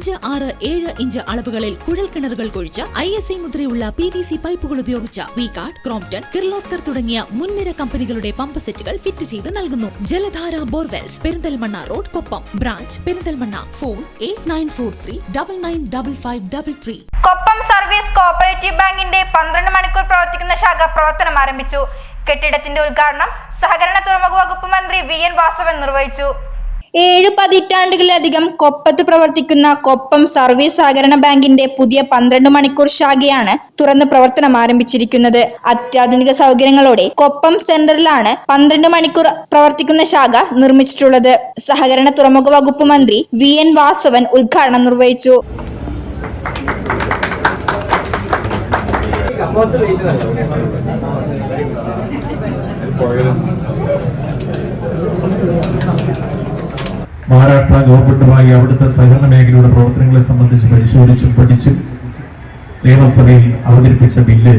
അഞ്ച് ആറ് ഏഴ് ഇഞ്ച് അളവുകളിൽ കുഴൽ കിണറുകൾ കുഴിച്ച് ഐ എസ് ഐ മുദ്രയുള്ള പി വി സി പൈപ്പുകൾ ഉപയോഗിച്ച വി കാർഡ് ക്രോംപ്ടൺ കിർലോസ്കർ തുടങ്ങിയ മുൻനിര കമ്പനികളുടെ പമ്പ് സെറ്റുകൾ ഫിറ്റ് ചെയ്ത് നൽകുന്നു. Jaladhara borewells Perinthalmanna road Koppam branch Perinthalmanna phone eight nine four three double nine double five double three. Koppam service cooperative ബാങ്കിന്റെ പന്ത്രണ്ട് മണിക്കൂർ പ്രവർത്തിക്കുന്ന ശാഖ പ്രവർത്തനം ആരംഭിച്ചു. കെട്ടിടത്തിന്റെ ഉദ്ഘാടനം സഹകരണ തുറമുഖ വകുപ്പ് മന്ത്രി വി എൻ വാസവൻ നിർവഹിച്ചു. ഏഴ് പതിറ്റാണ്ടുകളിലധികം കൊപ്പത്ത് പ്രവർത്തിക്കുന്ന കൊപ്പം സർവീസ് സഹകരണ ബാങ്കിന്റെ പുതിയ പന്ത്രണ്ട് മണിക്കൂർ ശാഖയാണ് തുറന്ന് പ്രവർത്തനം ആരംഭിച്ചിരിക്കുന്നത്. അത്യാധുനിക സൗകര്യങ്ങളോടെ കൊപ്പം സെന്ററിലാണ് പന്ത്രണ്ട് മണിക്കൂർ പ്രവർത്തിക്കുന്ന ശാഖ നിർമ്മിച്ചിട്ടുള്ളത്. സഹകരണ തുറമുഖ വകുപ്പ് മന്ത്രി വി എൻ വാസവൻ ഉദ്ഘാടനം നിർവഹിച്ചു. ഗവൺമെന്റുമായി അവിടുത്തെ സഹകരണ മേഖലയുടെ പ്രവർത്തനങ്ങളെ സംബന്ധിച്ച് പരിശോധിച്ചും പഠിച്ചും നിയമസഭയിൽ അവതരിപ്പിച്ച ബില്ല്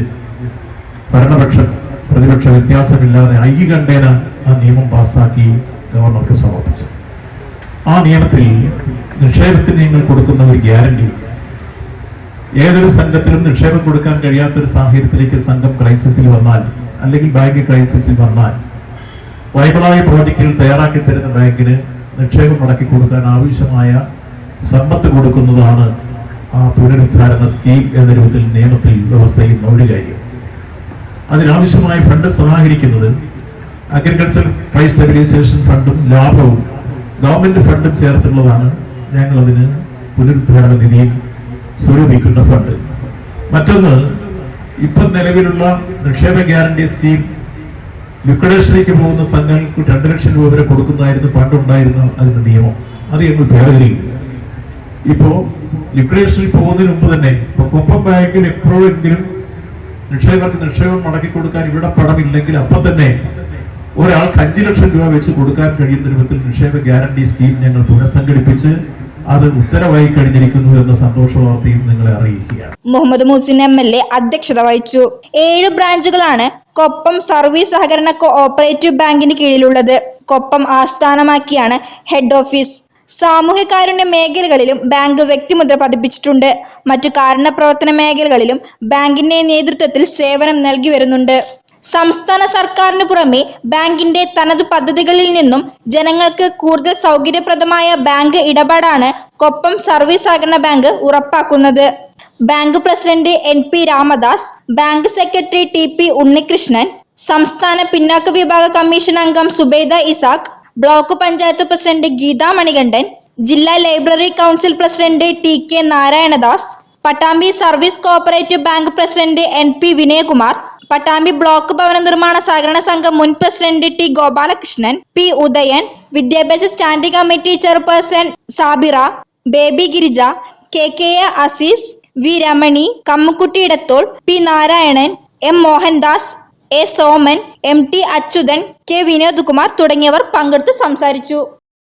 ഭരണപക്ഷ പ്രതിപക്ഷ വ്യത്യാസമില്ലാതെ ഐക്യകണ്ഠേന ആ നിയമം പാസാക്കി ഗവർണർക്ക് സമർപ്പിച്ചു. ആ നിയമത്തിൽ നിക്ഷേപത്തിന് നിങ്ങൾ കൊടുക്കുന്ന ഒരു ഗ്യാരണ്ടി ഏതൊരു സംഘത്തിലും നിക്ഷേപം കൊടുക്കാൻ കഴിയാത്തൊരു സാഹചര്യത്തിലേക്ക് സംഘം ക്രൈസിസിൽ വന്നാൽ അല്ലെങ്കിൽ ബാങ്ക് ക്രൈസിസിൽ വന്നാൽ വൈബിളായ പ്രോജക്റ്റുകൾ തയ്യാറാക്കി തരുന്ന ബാങ്കിന് നിക്ഷേപം മുടക്കി കൊടുക്കാൻ ആവശ്യമായ സമ്പത്ത് കൊടുക്കുന്നതാണ് ആ പുനരുദ്ധാരണ സ്കീം എന്ന രൂപത്തിൽ നിയമത്തിൽ വ്യവസ്ഥയിൽ ഒരു കാര്യം. അതിനാവശ്യമായ ഫണ്ട് സമാഹരിക്കുന്നത് അഗ്രികൾച്ചർ പ്രൈസ് സ്റ്റെബിലൈസേഷൻ ഫണ്ടും ലാഭവും ഗവൺമെന്റ് ഫണ്ടും ചേർത്തുള്ളതാണ് ഞങ്ങൾ അതിന് പുനരുദ്ധാരണ നിധിയിൽ സ്വരൂപിക്കുന്ന ഫണ്ട്. മറ്റൊന്ന് ഇപ്പം നിലവിലുള്ള നിക്ഷേപ ഗ്യാരണ്ടി സ്കീം ലിക്വിഡേഷനിലേക്ക് പോകുന്ന സംഘങ്ങൾക്ക് രണ്ട് ലക്ഷം രൂപ വരെ കൊടുക്കുന്നതായിരുന്നു പണ്ടുണ്ടായിരുന്ന അതിന്റെ നിയമം. അത് ഞങ്ങൾ ഭേദഗതി ഇപ്പോൾ ഇപ്പോ ലിക്വിഡേഷനിൽ പോകുന്നതിന് മുമ്പ് തന്നെ ഇപ്പൊ കൊപ്പം ബാങ്കിൽ എപ്പോഴെങ്കിലും നിക്ഷേപകർക്ക് നിക്ഷേപം മടക്കി കൊടുക്കാൻ ഇവിടെ പണമില്ലെങ്കിൽ അപ്പം തന്നെ ഒരാൾക്ക് അഞ്ചു ലക്ഷം രൂപ വെച്ച് കൊടുക്കാൻ കഴിയുന്ന രൂപത്തിൽ നിക്ഷേപ ഗ്യാരണ്ടി സ്കീം ഞങ്ങൾ പുനഃസംഘടിപ്പിച്ച് അത് ഉത്തരവായി കഴിഞ്ഞിരിക്കുന്നു എന്ന സന്തോഷ വാർത്തയും നിങ്ങളെ അറിയിക്കുകയാണ്. Muhammad Musin M L A അധ്യക്ഷത വഹിച്ചു. ഏഴ് ബ്രാഞ്ചുകളാണ് കൊപ്പം സർവീസ് സഹകരണ കോഓപ്പറേറ്റീവ് ബാങ്കിന് കീഴിലുള്ളത്. കൊപ്പം ആസ്ഥാനമാക്കിയാണ് ഹെഡ് ഓഫീസ്. സാമൂഹ്യകാരുണ്യ മേഖലകളിലും ബാങ്ക് വ്യക്തിമുദ്ര പതിപ്പിച്ചിട്ടുണ്ട്. മറ്റു കാരുണ്യ പ്രവർത്തന മേഖലകളിലും ബാങ്കിന്റെ നേതൃത്വത്തിൽ സേവനം നൽകി വരുന്നുണ്ട്. സംസ്ഥാന സർക്കാരിന് പുറമെ ബാങ്കിന്റെ തനത് പദ്ധതികളിൽ നിന്നും ജനങ്ങൾക്ക് കൂടുതൽ സൗകര്യപ്രദമായ ബാങ്ക് ഇടപാടാണ് കൊപ്പം സർവീസ് സഹകരണ ബാങ്ക് ഉറപ്പാക്കുന്നത്. Bank president N P Ramadas bank secretary T P Unnikrishnan സംസ്ഥാന പിന്നാക്ക വിഭാഗ കമ്മീഷൻ അംഗം സുബൈദ ഇസാഖ് ബ്ലോക്ക് പഞ്ചായത്ത് പ്രസിഡന്റ് ഗീതാ മണികണ്ഠൻ ജില്ലാ library council president T K Narayanadas Pattambi service cooperative bank president N P Vinayakumar Pattambi block ഭവന നിർമ്മാണ സഹകരണ സംഘം മുൻ president T Gopalakrishnan P Udayan വിദ്യാഭ്യാസ standing committee chairperson Sabira Baby Girija K K A Aziz V Ramani Kammukutty Edathol P Narayanan M Mohandas A Soman M T Achuthan K Vinod Kumar തുടങ്ങിയവർ പങ്കെടുത്ത് സംസാരിച്ചു.